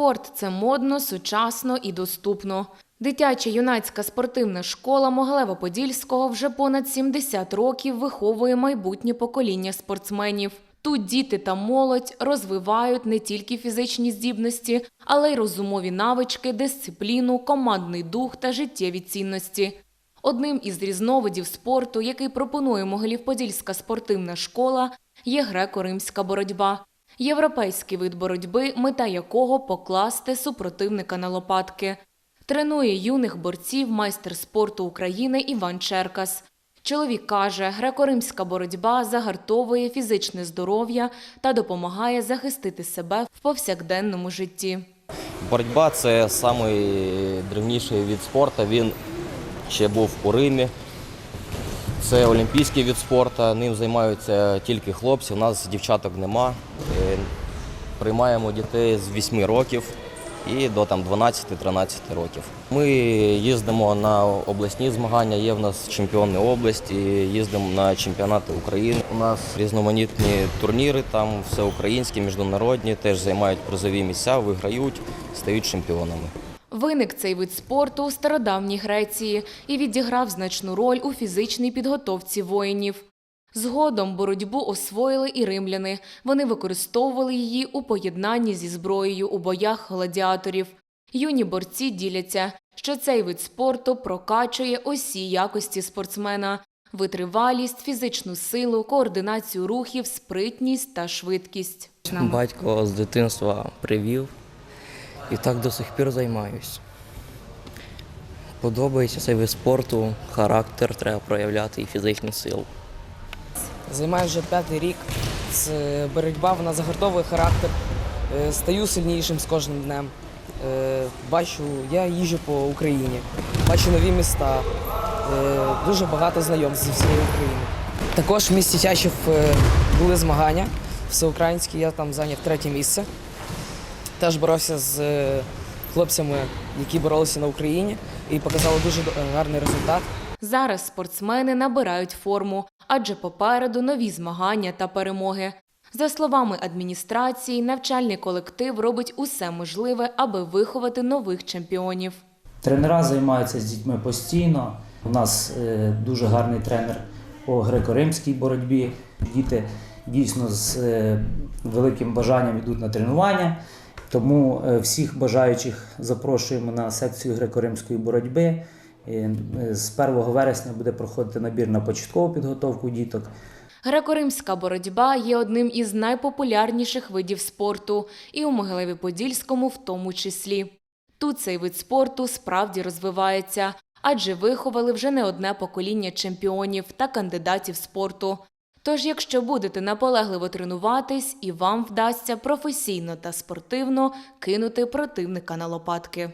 Спорт це модно, сучасно і доступно. Дитяча юнацька спортивна школа Могилева-Подільського вже понад 70 років виховує майбутнє покоління спортсменів. Тут діти та молодь розвивають не тільки фізичні здібності, але й розумові навички, дисципліну, командний дух та життєві цінності. Одним із різновидів спорту, який пропонує Могилів-Подільська спортивна школа, є греко-римська боротьба. Європейський вид боротьби, мета якого покласти супротивника на лопатки. Тренує юних борців майстер спорту України Іван Черкас. Чоловік каже, греко-римська боротьба загартовує фізичне здоров'я та допомагає захистити себе в повсякденному житті. Боротьба це найдревніший від спорту. Він ще був у Римі. Це олімпійський від спорту. Ним займаються тільки хлопці. У нас дівчаток нема. Е, Приймаємо дітей з 8 років і до 12-13 років. Ми їздимо на обласні змагання, є в нас чемпіони області, їздимо на чемпіонати України. У нас різноманітні турніри, там всеукраїнські, міжнародні, теж займають призові місця, виграють, стають чемпіонами. Виник цей вид спорту у стародавній Греції і відіграв значну роль у фізичній підготовці воїнів. Згодом боротьбу освоїли і римляни. Вони використовували її у поєднанні зі зброєю у боях гладіаторів. Юні борці діляться, що цей вид спорту прокачує усі якості спортсмена: витривалість, фізичну силу, координацію рухів, спритність та швидкість. Батько з дитинства привів і так до сих пір займаюсь. Подобається цей вид спорту, характер треба проявляти і фізичну силу. Займаю вже п'ятий рік. Це боротьба вона загартовує характер. Е, Стаю сильнішим з кожним днем. Е, Бачу, я їжджу по Україні, бачу нові міста, е, дуже багато знайомств зі всієї України. Також в місті Тячів були змагання всеукраїнські, я там зайняв третє місце. Теж боровся з е, хлопцями, які боролися на Україні, і показали дуже е, гарний результат. Зараз спортсмени набирають форму, адже попереду нові змагання та перемоги. За словами адміністрації, навчальний колектив робить усе можливе, аби виховати нових чемпіонів. Тренера займаються з дітьми постійно. У нас е, дуже гарний тренер по греко-римській боротьбі. Діти дійсно з великим бажанням йдуть на тренування. Тому е, всіх бажаючих запрошуємо на секцію греко-римської боротьби. Е, З 1 вересня буде проходити набір на початкову підготовку діток. Греко-римська боротьба є одним із найпопулярніших видів спорту, і у Могилеві-Подільському в тому числі. Тут цей вид спорту справді розвивається, адже виховали вже не одне покоління чемпіонів та кандидатів спорту. Тож, якщо будете наполегливо тренуватись, і вам вдасться професійно та спортивно кинути противника на лопатки.